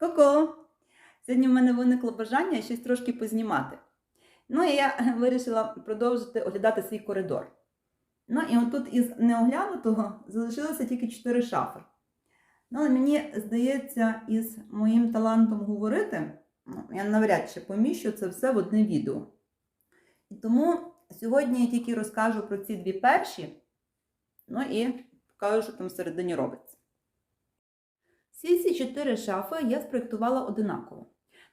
Ко-ко! Сьогодні в мене виникло бажання щось трошки познімати. Ну і я вирішила продовжити оглядати свій коридор. Ну і отут із неоглянутого залишилося тільки 4 шафи. Ну, але мені здається, із моїм талантом говорити, ну, я навряд чи поміщу це все в одне відео. І тому сьогодні я тільки розкажу про ці дві перші, ну і покажу, що там всередині робиться. Всі ці чотири шафи я спроєктувала одинаково.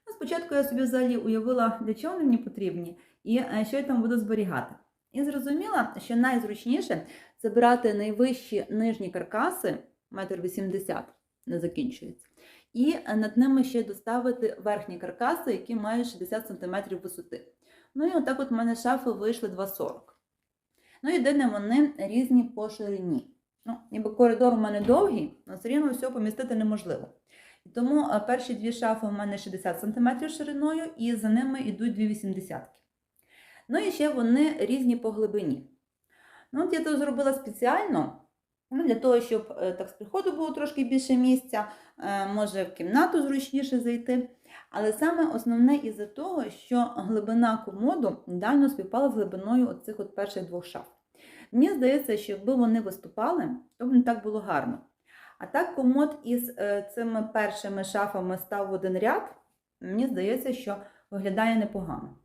Ну, спочатку я собі взагалі уявила, для чого вони мені потрібні і е, що я там буду зберігати. І зрозуміла, що найзручніше це брати найвищі нижні каркаси, 1,80 м не закінчується, і е, над ними ще доставити верхні каркаси, які мають 60 см висоти. Ну і отак от в мене шафи вийшли 2,40. Ну, єдине, вони різні по ширині. Ну, ніби коридор у мене довгий, але все рівно все помістити неможливо. Тому е, перші дві шафи у мене 60 см шириною, і за ними йдуть дві 80 Ну і ще вони різні по глибині. Ну, от я це зробила спеціально ну, для того, щоб е, так з приходу було трошки більше місця, е, може в кімнату зручніше зайти. Але саме основне із-за того, що глибина комоду ідеально співпала з глибиною оцих от перших двох шаф. Мені здається, що якби вони виступали, то б не так було гарно. А так комод із е, цими першими шафами став в один ряд, мені здається, що виглядає непогано.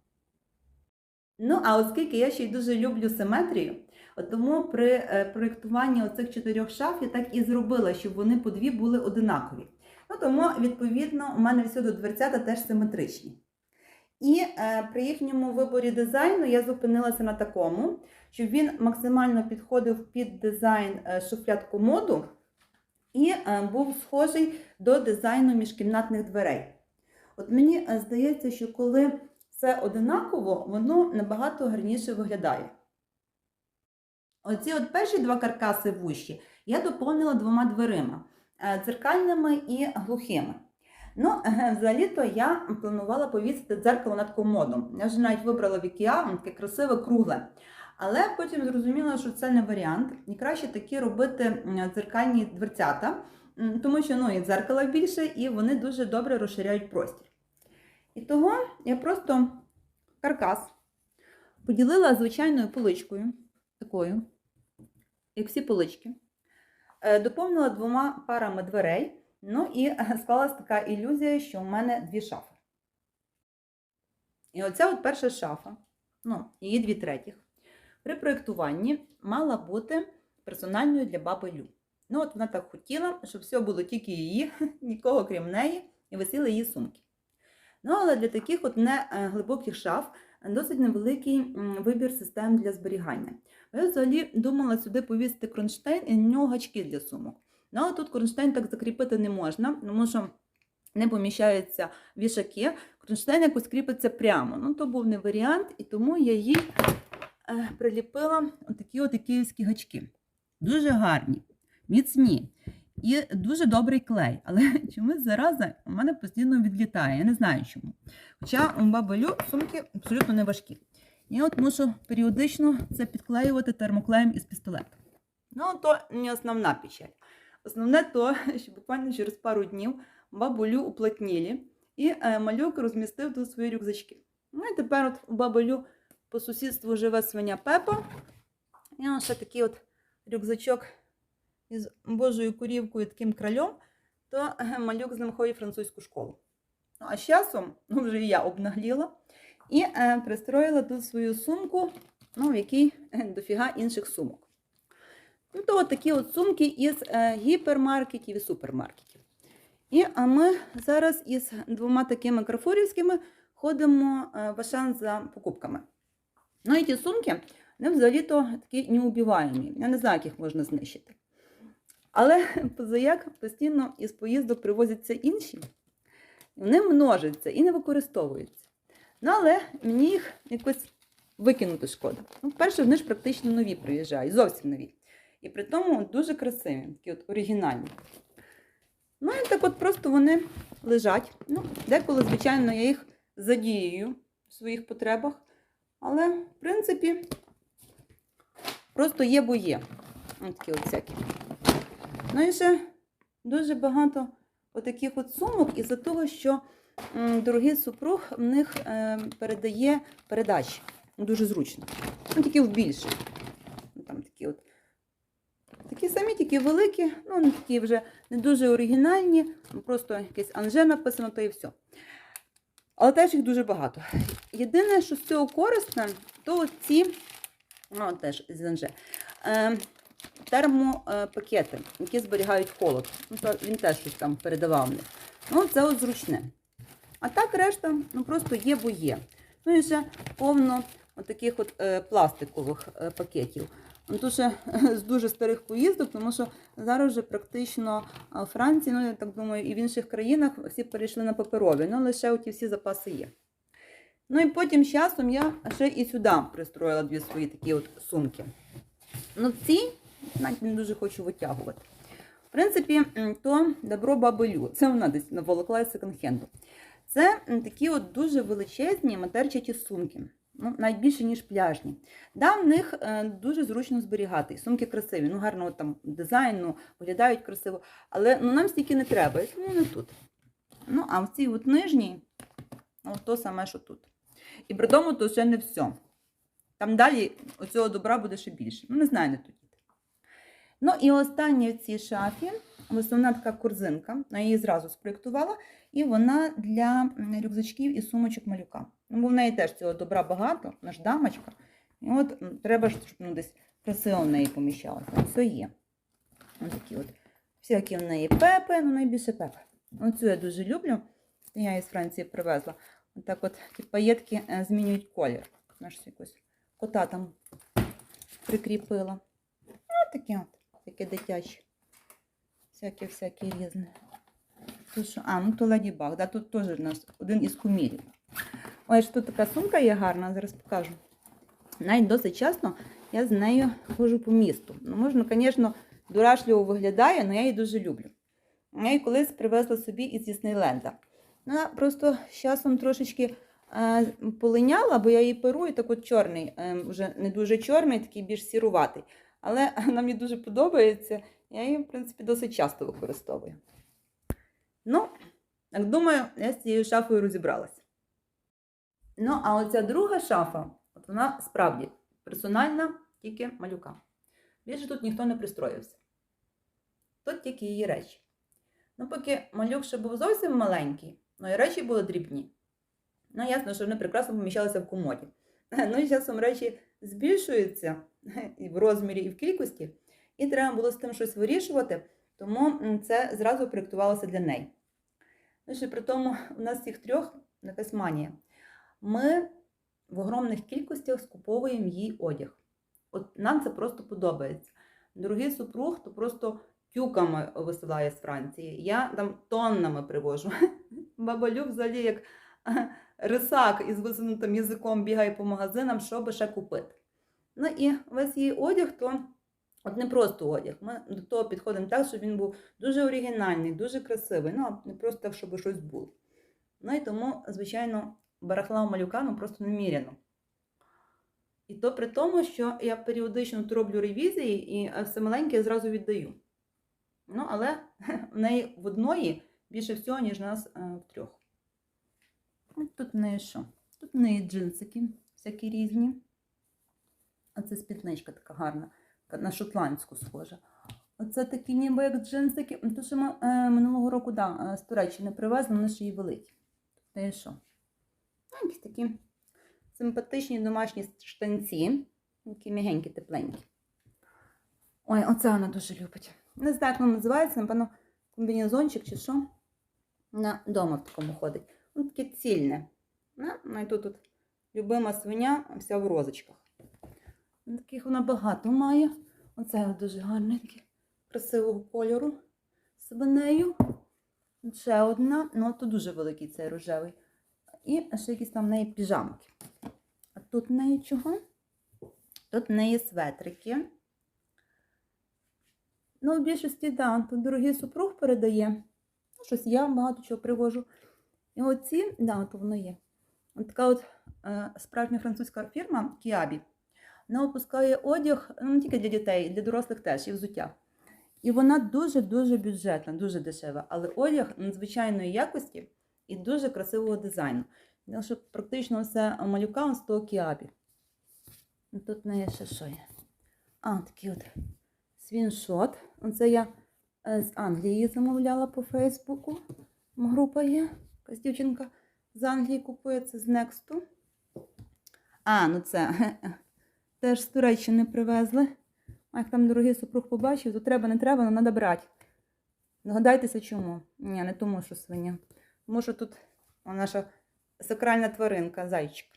Ну, а оскільки я ще й дуже люблю симетрію, тому при е, проєктуванні оцих чотирьох шаф я так і зробила, щоб вони по дві були одинакові. Ну, тому, відповідно, у мене всюди дверцята теж симетричні. І е, при їхньому виборі дизайну я зупинилася на такому, щоб він максимально підходив під дизайн е, шуфляд комоду і е, був схожий до дизайну міжкімнатних дверей. От мені е, здається, що коли все одинаково, воно набагато гарніше виглядає. Оці от перші два каркаси вущі я доповнила двома дверима дзеркальними і глухими. Ну, взагалі-то я планувала повісити дзеркало над комодом. Я вже навіть вибрала в IKEA, таке красиве, кругле. Але потім зрозуміла, що це не варіант, і краще такі робити дзеркальні дверцята, тому що ну, і дзеркала більше, і вони дуже добре розширяють простір. І того я просто каркас поділила звичайною поличкою, такою, як всі полички, Е, доповнила двома парами дверей. Ну і склалась така ілюзія, що в мене дві шафи. І оця от перша шафа, ну, її дві третіх, при проєктуванні мала бути персональною для баби Лю. Ну, от вона так хотіла, щоб все було тільки її, нікого крім неї, і висіли її сумки. Ну, але для таких от не е, шаф досить невеликий вибір систем для зберігання. Я взагалі думала сюди повісити кронштейн і на нього гачки для сумок. Ну, але тут кронштейн так закріпити не можна, тому що не поміщаються вішаки. Кронштейн якось кріпиться прямо. Ну, то був не варіант, і тому я е, приліпила отакі от київські гачки. Дуже гарні, міцні. І дуже добрий клей, але чомусь зараза у мене постійно відлітає. Я не знаю чому. Хоча у бабелю сумки абсолютно не важкі. Я от мушу періодично це підклеювати термоклеєм із пістолета. Ну, то не основна печаль. Основне то, що буквально через пару днів бабулю уплотніли, і е, малюк розмістив тут свої рюкзачки. Ну і тепер от бабулю по сусідству живе свиня Пепа. І ось ще такий от рюкзачок із божою курівкою таким крольом, то е, малюк з ним ходить в французьку школу. Ну, а з часом ну, вже і я обнагліла і е, пристроїла тут свою сумку, ну, в якій е, дофіга інших сумок. Ну, то от такі от сумки із е, гіпермаркетів і супермаркетів. І а ми зараз із двома такими крафорівськими ходимо е, в Ашан за покупками. Ну і ті сумки, вони взагалі-то такі неубіваємі. Я не знаю, як їх можна знищити. Але позаяк постійно із поїздок привозяться інші, вони множаться і не використовуються. Ну, але мені їх якось викинути шкода. Ну, перше, вони ж практично нові приїжджають, зовсім нові. І при тому дуже красиві, такі от оригінальні. Ну і так от просто вони лежать. Ну, Деколи, звичайно, я їх задіюю в своїх потребах. Але, в принципі, просто є, бо є. Ось такі от всякі. Ну і ще дуже багато отаких от сумок із-за того, що дорогий супруг в них е, передає передачі. Дуже зручно. Ну, тільки в більше. Ну, Там такі от. Такі самі, тільки великі, ну, такі вже не дуже оригінальні, просто якесь анже написано, то і все. Але теж їх дуже багато. Єдине, що з цього корисне, то ці, ну, теж з е, термопакети, які зберігають холод. Ну, то він теж щось там передавав мені. Ну, це от зручне. А так решта, ну просто є, бо є. Ну і ще повно таких от е, пластикових е, пакетів. Ну, то з дуже старих поїздок, тому що зараз вже практично в Франції, ну я так думаю, і в інших країнах всі перейшли на паперові, ну лише оті всі запаси є. Ну і потім з часом я ще і сюди пристроїла дві свої такі от сумки. Ну, ці навіть не дуже хочу витягувати. В принципі, то добро бабелю. Це вона десь наволокла із секонд-хенду. Це такі от дуже величезні матерчаті сумки. Ну, навіть більше, ніж пляжні. Да, в них е, дуже зручно зберігати. Сумки красиві, ну гарно там дизайн, ну, виглядають красиво. Але ну, нам стільки не треба, і тому не тут. Ну, а в цій от нижній, ну, то саме, що тут. І при тому то ще не все. Там далі оцього добра буде ще більше. Ну, не знаю, не тоді. Ну і останнє в цій шафі, основна така корзинка, я її зразу спроєктувала, і вона для рюкзачків і сумочок малюка. Ну, бо в неї теж цього добра багато, ж дамочка. І от треба, щоб ну, десь красиво в неї поміщалося. Все є. Ось такі от. Всякі в неї пепи, ну найбільше пепи. Оцю я дуже люблю. Я її з Франції привезла. Отак от ті паєтки е, змінюють колір. Наш якось кота там прикріпила. Ось такі от, таке дитяче. Всяке, всяке різне. Що? А, ну то Леді Баг, да, тут теж у нас один із кумірів. Ж тут така сумка є гарна, зараз покажу. Навіть досить часто я з нею ходжу по місту. Ну, можна, звісно, дурашливо виглядає, але я її дуже люблю. Я її колись привезла собі із Діснейленда. Вона просто з часом трошечки е, полиняла, бо я її перу, і так от чорний, е, вже не дуже чорний, такий більш сіруватий. Але вона мені дуже подобається. Я її, в принципі, досить часто використовую. Ну, так думаю, я з цією шафою розібралась. Ну, а оця друга шафа, от вона справді персональна, тільки малюка. Більше тут ніхто не пристроївся. Тут тільки її речі. Ну, поки малюк ще був зовсім маленький, ну і речі були дрібні. Ну, ясно, що вони прекрасно поміщалися в комоді. Ну і часом речі збільшуються і в розмірі, і в кількості, і треба було з тим щось вирішувати, тому це зразу проєктувалося для неї. Ну, ще при тому, у нас всіх трьох якась манія. Ми в огромних кількостях скуповуємо їй одяг. От нам це просто подобається. Дорогий супруг, то просто тюками висилає з Франції. Я там тоннами привожу. Бабалюк взагалі як рисак із висунутим язиком бігає по магазинам, щоб ще купити. Ну і весь її одяг, то от не просто одяг. Ми до того підходимо так, щоб він був дуже оригінальний, дуже красивий. Ну, не просто так, щоб щось було. Ну і тому, звичайно, барахла у малюка ну, просто неміряно. І то при тому, що я періодично тут роблю ревізії і е, все маленьке я зразу віддаю. Ну, але в неї в одної більше всього, ніж нас е, в трьох. Ну, Тут в неї що? Тут в неї джинсики всякі різні. А це спідничка така гарна, на шотландську схожа. Оце такі ніби як джинсики. Ну, То, що ми е, минулого року да, з Туреччини привезли, вони ще й великі. Тут в неї що? Якісь такі симпатичні домашні штанці, такі м'ягенькі, тепленькі. Ой, оце вона дуже любить. Не знаю, як воно називається, напевно, комбінезончик чи що. Вона вдома в такому ходить. Воно таке цільне. Ну, ну, і тут, тут любима свиня, вся в розочках. Ну, Таких вона багато має. Оце дуже гарненьке, красивого кольору з нею. Ще одна, ну то дуже великий цей рожевий. І ще якісь там в неї піжамки. А тут в неї чого? Тут в неї светрики. Ну, в більшості, да, тут дорогий супруг передає. Ну, щось я багато чого привожу. І оці, да, то воно є. От така от е, справжня французька фірма Kiabi. Вона випускає одяг ну, не тільки для дітей, для дорослих теж і взуття. І вона дуже-дуже бюджетна, дуже дешева, але одяг надзвичайної якості і дуже красивого дизайну. Тому що практично все малюка з того кіабі. Ну, Тут в неї ще що є? А, такий от свіншот. Оце я е, з Англії замовляла по Фейсбуку. Група є. Якась дівчинка з Англії купує це з Нексту. А, ну це теж з Туреччини привезли. А як там дорогий супруг побачив, то треба, не треба, але треба брати. Догадайтеся чому? Ні, не тому, що свиня. Що тут наша сакральна тваринка, зайчик.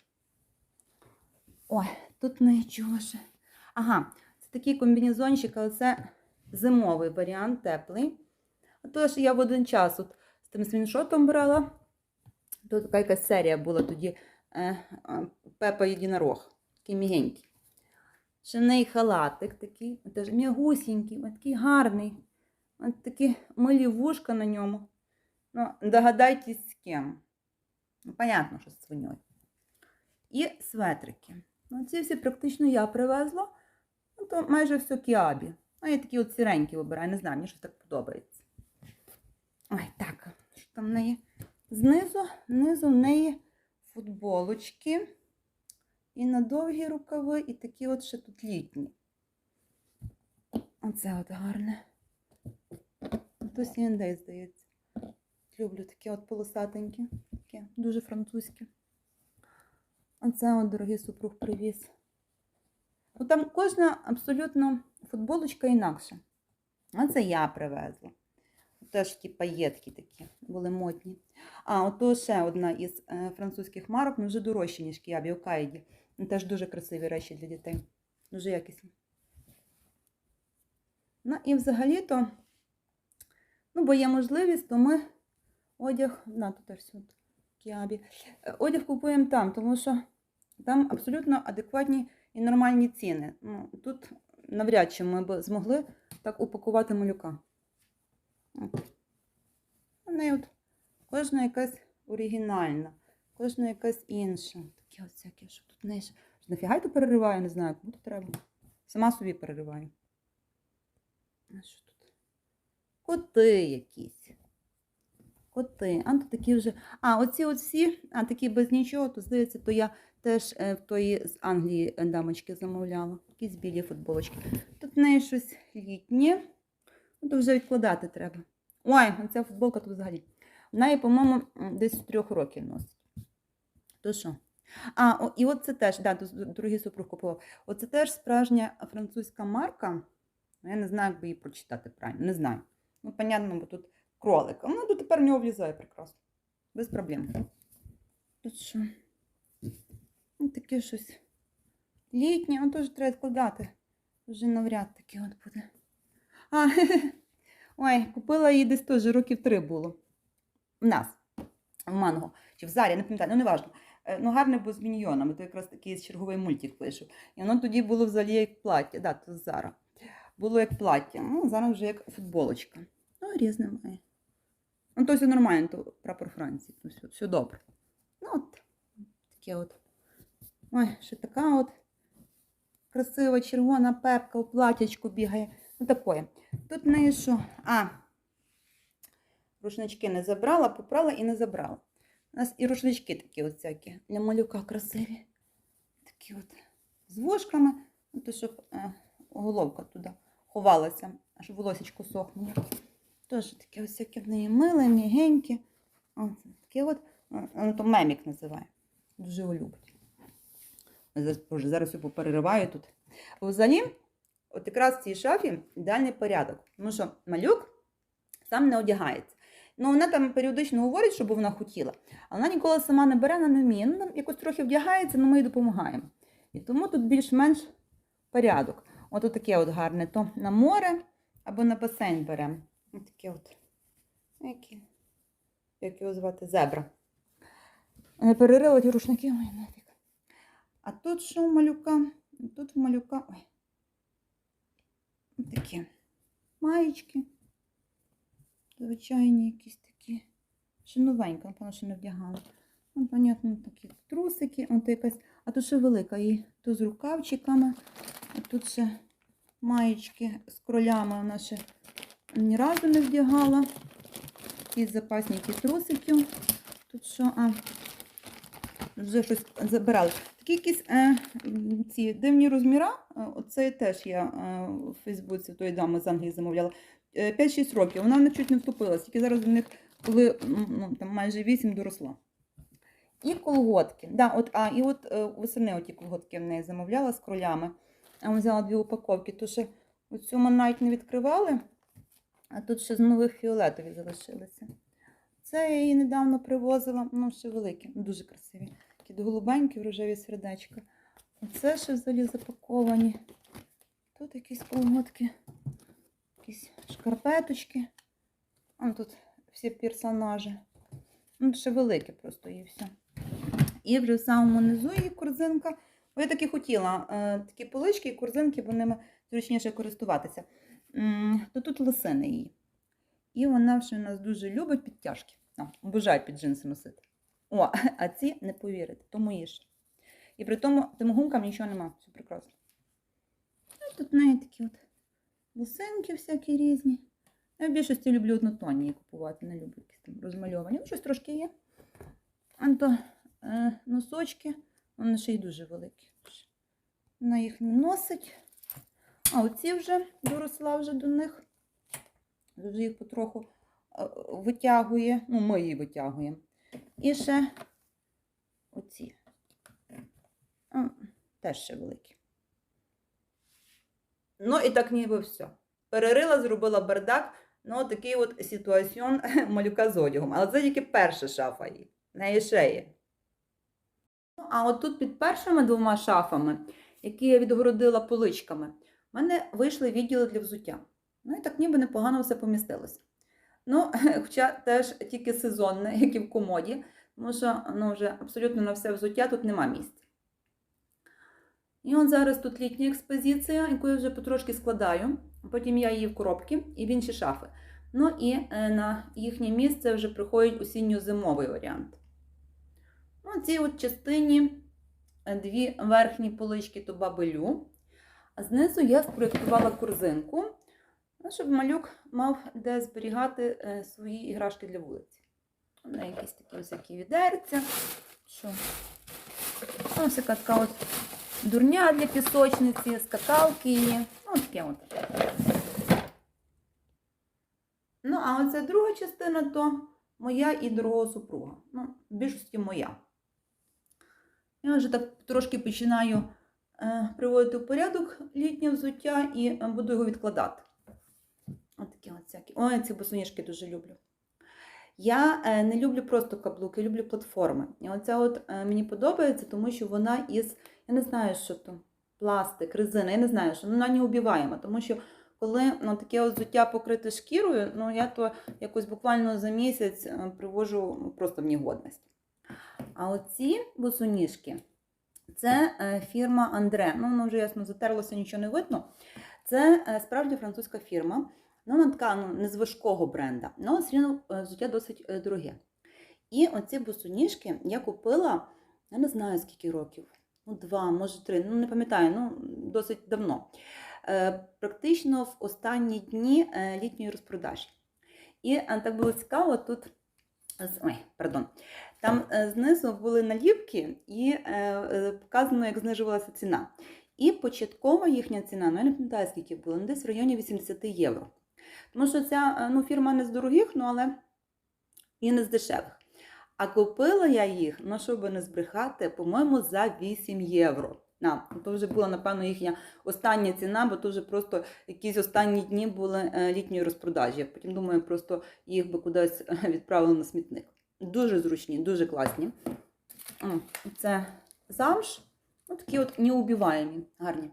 Ой, тут нічого ще. Ага, це такий комбінезончик, але це зимовий варіант, теплий. Тож я в один час от з тим свіншотом брала. Тут така якась серія була тоді е, е, Пепа Єдинорог, такий мігенький. Неї халатик такий, теж м'ягусінький, такий гарний. От такі милі вушка на ньому. Ну, догадайтесь з ким. Ну, понятно, що з свиньою. І светрики. Ну, ці всі практично я привезла. Ну, то майже все кіабі. А я такі от сіренькі вибираю, не знаю, мені щось так подобається. Ой, так, що там в неї? Знизу, знизу в неї футболочки. І на довгі рукави, і такі от ще тут літні. Оце от гарне. То сіндей, здається. Люблю таке от полосатеньке, таке дуже французьке. Оце от дорогий супруг привіз. Ну, там кожна абсолютно футболочка інакша. А це я привезла. Теж ті паєтки такі були модні. А, ото ще одна із е, французьких марок, ну вже дорожчі, ніж Кіабі Окайді. Ну, Теж дуже красиві речі для дітей. Дуже якісні. Ну і взагалі-то, ну, бо є можливість, то ми одяг, на тут теж Кіабі. Е, Одяг купуємо там, тому що там абсолютно адекватні і нормальні ціни. Ну, тут навряд чи ми б змогли так упакувати малюка. У от кожна якась оригінальна, кожна якась інша. Такі ось всякі, що тут не нафіга тут перериваю, не знаю, кому то треба. Сама собі перериваю. А що тут? Коти якісь. Коти. А тут такі вже. А, оці всі, а такі без нічого, то здається, то я теж е, в тої з Англії е, дамочки замовляла. Якісь білі футболочки. Тут в неї щось літнє. Ну, то вже відкладати треба. Ой, ця футболка тут взагалі. Вона її, по-моєму, десь трьох років носить. То що? А, о, і от це теж, да, другий супруг купував. Оце теж справжня французька марка. Ну, Я не знаю, як би її прочитати правильно. Не знаю. Ну, понятно, бо тут кролик. А Вона тут тепер в нього влізає прекрасно. Без проблем. Тут що? Ну, таке щось літнє, а теж треба відкладати. Вже навряд таки от буде. А, ой, купила її десь теж років три було. В нас, в манго. Чи в зарі, не пам'ятаю, ну не важливо. Е, Ну, гарне було з міньйонами, то якраз такий черговий мультик вийшов. І воно тоді було взагалі як плаття. Да, то Зара. Було як плаття. Ну, зараз вже як футболочка. Ну, різне має. Ну, то все нормально, то прапор Франції, то все, все добре. Ну, от таке от. Ой, ще така от красива червона пепка у платячку бігає. Ну, такое. Тут в неї що? А, рушнички не забрала, попрала і не забрала. У нас і рушнички такі от всякі для малюка красиві. Такі от з вушками, ну, то щоб е, головка туди ховалася, аж волосечко сохнуло. Теж такі ось всякі в неї миле, м'ягенькі. О, такі от, е, ну, то мемік називає. Дуже його любить. Зараз, зараз його поперериваю тут. Взагалі, от якраз в цій шафі ідеальний порядок. Тому що малюк сам не одягається. Ну, вона там періодично говорить, щоб вона хотіла, а вона ніколи сама не бере, вона не вміє. Ну, там якось трохи вдягається, але ми їй допомагаємо. І тому тут більш-менш порядок. От таке от гарне, то на море або на басейн беремо. Ось таке от. Які? Як його звати? Зебра. Не перерила ті рушники, ой, нафіг. А тут що у малюка? Тут у малюка. Ой. Ось такі маєчки. Звичайні якісь такі. Ще новенька, напевно, що не вдягала. Ну, понятно, такі трусики, от якась. А тут ще велика і тут з рукавчиками. А тут ще маєчки з кролями. Вона ще ні разу не вдягала. Якісь запасні ті трусики. Тут що, а, вже щось забирали. Такі якісь е, ці дивні розміра. Е, Оце теж я е, в Фейсбуці тої дами з Англії замовляла. Е, 5-6 років. Вона в них чуть не вступилась, тільки зараз в них, коли ну, там майже 8 доросла. І колготки. Да, от, а, і от е, восени оті колготки в неї замовляла з кролями. А взяла дві упаковки, то ще оцю ми навіть не відкривали, а тут ще з нових фіолетові залишилися. Це я її недавно привозила, ну ще великі, дуже красиві. Такі голубенькі, рожеві сердечка. Оце ще взагалі запаковані. Тут якісь колготки, якісь шкарпеточки. А тут всі персонажі. Ну, ще велике просто і все. І вже в самому низу її корзинка. Бо я таки хотіла е, такі полички і корзинки, бо ними зручніше користуватися. То тут лосини її. І вона вже нас дуже любить підтяжки. А, обожає під джинси носити. О, а ці не повірите, то мої ж. І при тому тим гумкам нічого нема. Все прекрасно. А тут в неї такі от лосинки всякі різні. Я в більшості люблю однотонні купувати, не люблю якісь там розмальовані. Ну, щось трошки є. А то е, носочки, вони ще й дуже великі. Вона їх не носить. А оці вже доросла вже до них. Вже їх потроху е, витягує. Ну, ми її витягуємо. І ще оці. А, теж ще великі. Ну, і так ніби все. Перерила, зробила бардак. Ну, такий от ситуаціон малюка з одягом. Але це тільки перша шафа її. В неї ще є. Ну, а от тут під першими двома шафами, які я відгородила поличками, в мене вийшли відділи для взуття. Ну і так ніби непогано все помістилося. Ну, хоча теж тільки сезонне, як і в комоді, тому що ну, вже абсолютно на все взуття тут нема місця. І от зараз тут літня експозиція, яку я вже потрошки складаю. Потім я її в коробки і в інші шафи. Ну і е, на їхнє місце вже приходить осінньо-зимовий варіант. Ну, цій от частині е, дві верхні полички то бабелю. Знизу я спроєктувала корзинку, ну, щоб малюк мав де зберігати е, свої іграшки для вулиці. У якісь такі всякі відерця. Що? Ось така така от дурня для пісочниці, скакалки її. Ну, таке от. Ну, а оця друга частина то моя і другого супруга. Ну, в більшості моя. Я вже так трошки починаю приводити в порядок літнє взуття і е, буду його відкладати. Ось такі от всякі. Ой, ці босоніжки дуже люблю. Я е, не люблю просто каблуки, люблю платформи. І оця от е, мені подобається, тому що вона із, я не знаю, що то, пластик, резина, я не знаю, що вона не убиваєма, тому що коли ну, таке взуття покрите шкірою, ну я то якось буквально за місяць е, привожу просто в негодність. А оці босоніжки, це е, фірма Андре. Ну, воно вже ясно затерлося, нічого не видно. Це е, справді французька фірма. Ну, вона така ну, не з важкого бренда, але все одно е, взуття досить дороге. І оці босоніжки я купила, я не знаю скільки років. Ну, два, може три, ну не пам'ятаю, ну досить давно. Практично в останні дні літньої розпродажі. І так було цікаво, тут ой, пардон, там е, знизу були наліпки і е, е, показано, як знижувалася ціна. І початкова їхня ціна, ну я не пам'ятаю, скільки було, ну, десь в районі 80 євро. Тому що ця ну, фірма не з дорогих, ну але і не з дешевих. А купила я їх, ну щоб не збрехати, по-моєму, за 8 євро. На, то вже була, напевно, їхня остання ціна, бо то вже просто якісь останні дні були літньої розпродажі. Я потім думаю, просто їх би кудись відправили на смітник. Дуже зручні, дуже класні. Це замш. Ось такі от неубиваємі, гарні.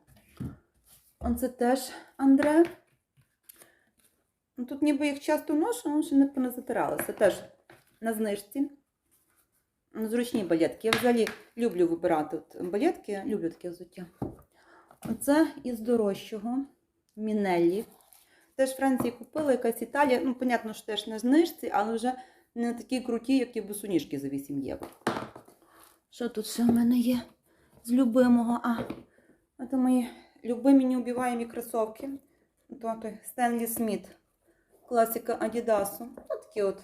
Оце теж Андре. Ну, Тут ніби їх часто ношу, але ще не поназатиралися. Теж на знижці. Ну, Зручні балетки. Я взагалі люблю вибирати от балетки, люблю таке взуття. Оце із дорожчого Мінеллі. Теж Франції купила якась Італія. Ну, понятно, що теж на знижці, але вже не такі круті, як ті босоніжки за 8 євро. Що тут ще в мене є з любимого? А, це мої любимі неубиваємі кросовки. Тобто Стенлі Сміт. класика Адідасу. Ну, такі от,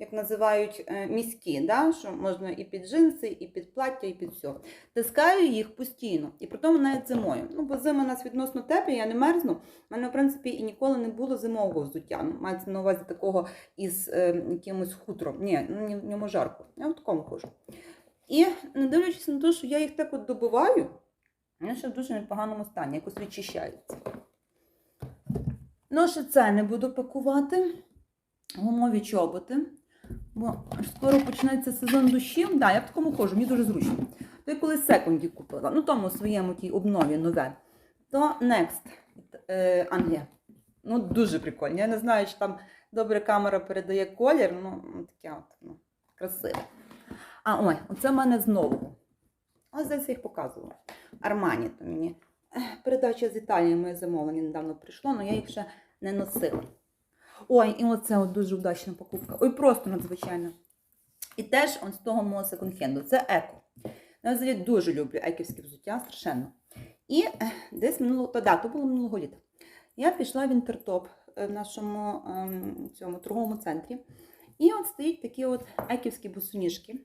як називають е, міські, да? що можна і під джинси, і під плаття, і під все. Таскаю їх постійно, і при тому навіть зимою. Ну, бо зима у нас відносно теплі, я не мерзну. У мене, в принципі, і ніколи не було зимового взуття. Ну, мається на увазі такого із е, якимось хутром. Ні, ну, в ньому жарко. Я в такому хожу. І не дивлячись на те, що я їх так от добиваю, вони ще в дуже непоганому стані, якось відчищаються. Ну, ще це не буду пакувати. Гумові чоботи. Бо скоро почнеться сезон дощів. Да, я в такому ходжу, мені дуже зручно. То я колись секунді купила, ну тому своєму тій обнові нове. То Next е, Англія. Ну, дуже прикольно. Я не знаю, чи там добре камера передає колір, ну таке от, ну, красиве. А ой, оце в мене з нового. Ось десь я їх показувала. Армані то мені. Передача з Італії моє замовлення недавно прийшло, але я їх ще не носила. Ой, і оце от дуже удачна покупка. Ой, просто надзвичайно. І теж он з того мого секонд-хенду. Це еко. Я взагалі дуже люблю еківське взуття, страшенно. І десь минулого, то, да, то було минулого літа. Я пішла в інтертоп е, в нашому ем, цьому торговому центрі. І от стоять такі от еківські босоніжки.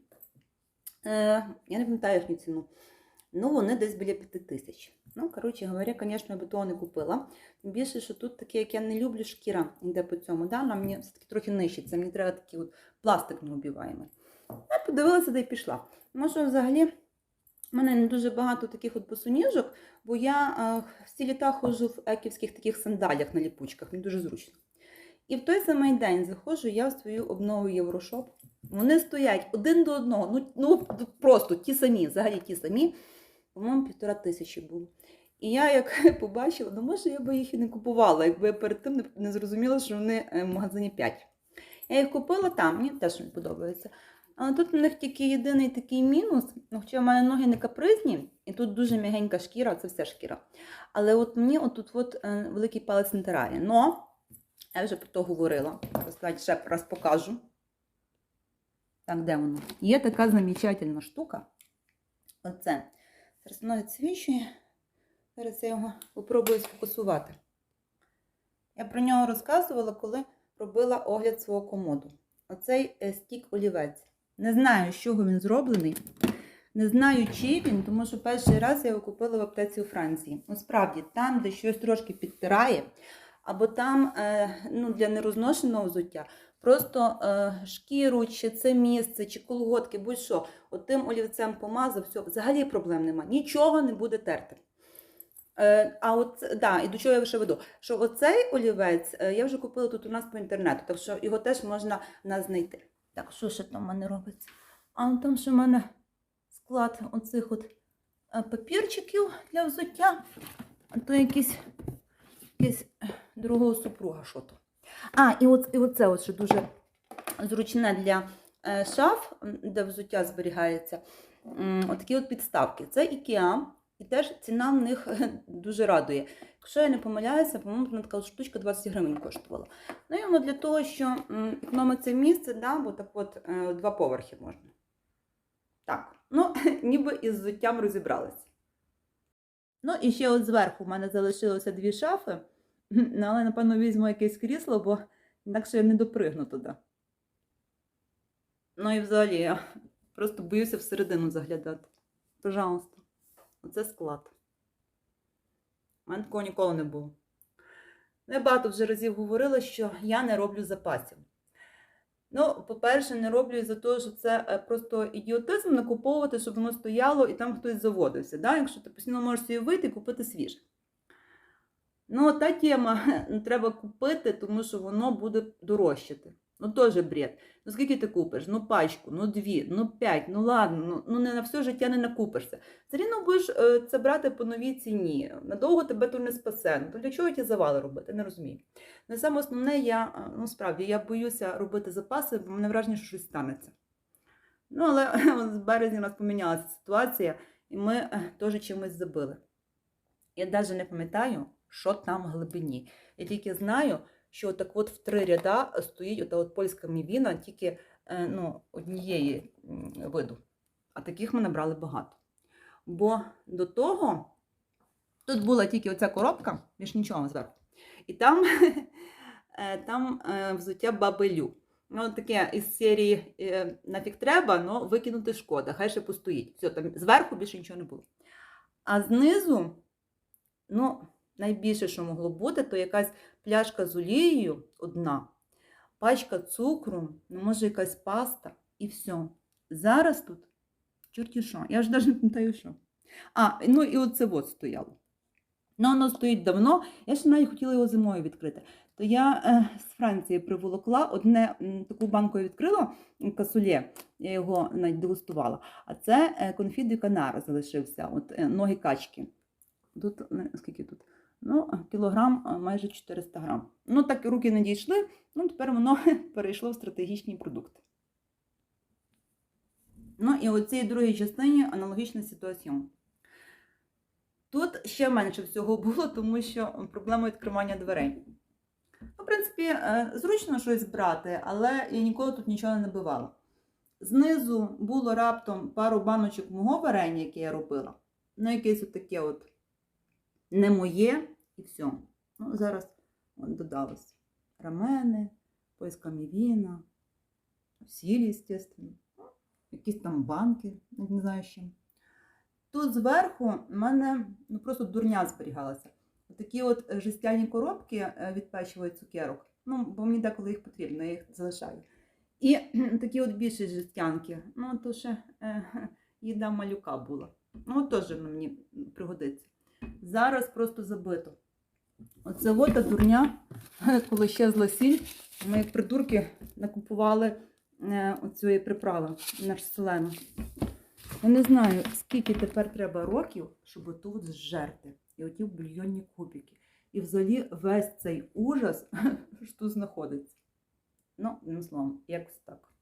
Е, я не пам'ятаю їхню ціну. Ну, вони десь біля 5 тисяч. Ну, коротше говоря, звісно, я би того не купила. Тим більше, що тут таке, як я не люблю, шкіра йде по цьому. Да? Вона мені все-таки трохи нищиться. Мені треба такий от пластик неубиваємий. Я подивилася да й пішла. Що взагалі в мене не дуже багато таких от босоніжок, бо я е, всі літа ходжу в еківських таких сандалях на ліпучках, мені дуже зручно. І в той самий день заходжу я в свою обнову Єврошоп. Вони стоять один до одного, ну, ну просто ті самі, взагалі ті самі. По-моєму, півтора тисячі було. І я як побачила, ну може я би їх і не купувала, якби я перед тим не, не зрозуміла, що вони е, в магазині 5. Я їх купила там, мені теж не подобається. Але тут у них тільки єдиний такий мінус, ну, хоча в мене ноги не капризні, і тут дуже м'ягенька шкіра, це все шкіра. Але от мені отут от, е, великий палець натирає. Но, я вже про то говорила. Розказати ще раз покажу. Так, де воно? Є така замечательна штука. Оце. Зараз воно відсвічує. Зараз я його спробую сфокусувати. Я про нього розказувала, коли робила огляд свого комоду. Оцей е, стік олівець. Не знаю, з чого він зроблений. Не знаю, чи він, тому що перший раз я його купила в аптеці у Франції. Ну, справді, там, де щось трошки підтирає, або там е, ну, для нерозношеного взуття, просто е, шкіру, чи це місце, чи колготки, будь-що, от олівцем помазав, все, взагалі проблем нема. Нічого не буде терти. Е, а от, да, і до чого я ще веду? Що оцей олівець е, я вже купила тут у нас по інтернету, так що його теж можна нас знайти. Так, що ще там в мене робиться? А ну, там ще в мене склад оцих от папірчиків для взуття. А то якийсь е, другого супруга що то. А, і, от, і оце от ще дуже зручне для е, шаф, де взуття зберігається. Отакі от підставки. Це IKEA. І теж ціна в них дуже радує. Якщо я не помиляюся, по-моєму, вона така штучка 20 гривень коштувала. Ну, і для того, що економиться місце, да, бо так от е, два поверхи можна. Так, ну, ніби із взуттям розібралися. Ну, і ще от зверху в мене залишилося дві шафи, ну, але, напевно, візьму якесь крісло, бо інакше я не допригну туди. Ну і взагалі, я просто боюся всередину заглядати. Пожалуйста. Оце склад. У мене такого ніколи не було. Ну, Я багато вже разів говорила, що я не роблю запасів. Ну, по-перше, не роблю із-за того, що це е, просто ідіотизм накуповувати, щоб воно стояло і там хтось заводився. Да? Якщо ти постійно можеш собі вийти і купити свіже. Ну, та тема ну, треба купити, тому що воно буде дорожчати. Ну, теж бред. Ну, скільки ти купиш? Ну, пачку, ну дві, ну п'ять, ну ладно, ну, ну не на все життя не накупишся. Все рівно будеш е, це брати по новій ціні. Надовго тебе то не спасе. Ну, то для чого ті завали робити? Не розумію. Ну, саме основне, я, е, ну справді, я боюся робити запаси, бо мене враження, що щось станеться. Ну, але з березня у нас помінялася ситуація, і ми е, теж чимось забили. Я навіть не пам'ятаю, що там в глибині. Я тільки знаю, що так от в три ряда стоїть ота от польська мівіна тільки е, ну, однієї виду. А таких ми набрали багато. Бо до того тут була тільки оця коробка, більш нічого зверху. І там е, там е, взуття бабелю. Ну, таке із серії нафіг треба, але викинути шкода, хай ще постоїть. Все, там зверху більше нічого не було. А знизу, ну, найбільше, що могло бути, то якась пляшка з олією одна, пачка цукру, ну, може, якась паста, і все. Зараз тут чорті що. Я ж навіть не пам'ятаю, що. А, ну і оце от стояло. Ну, воно стоїть давно. Я ще навіть хотіла його зимою відкрити. То я е, з Франції приволокла одне таку банку я відкрила касулє, я його навіть дегустувала. А це е, конфіт де канара залишився, от е, ноги качки. Тут е, скільки тут? Ну, кілограм майже 400 грам. Ну, так руки не дійшли, ну тепер воно перейшло в стратегічні продукти. Ну і у цій другій частині аналогічна ситуація. Тут ще менше всього було, тому що проблема відкривання дверей. Ну, в принципі, е, зручно щось брати, але я ніколи тут нічого не набивала. Знизу було раптом пару баночок мого варення, яке я робила. Ну, якесь от таке от не моє і все. Ну, зараз додалось рамени, поиска мівіна, сіль, звісно, якісь там банки, не знаю з. Тут зверху в мене ну, просто дурня зберігалася. Такі от жестяні коробки е, від печива цукерок. Ну, бо мені деколи їх потрібно, я їх залишаю. І такі от більші жестянки. Ну, то ще е, їда малюка була. Ну, теж мені пригодиться. Зараз просто забито. Оце та дурня, коли щезла сіль, ми як придурки накупували е, оцієї приправи нарселену. Я не знаю, скільки тепер треба років, щоб тут зжерти. І оті бульйонні кубики. І взагалі весь цей ужас, що тут знаходиться. Ну, одним словом, якось так.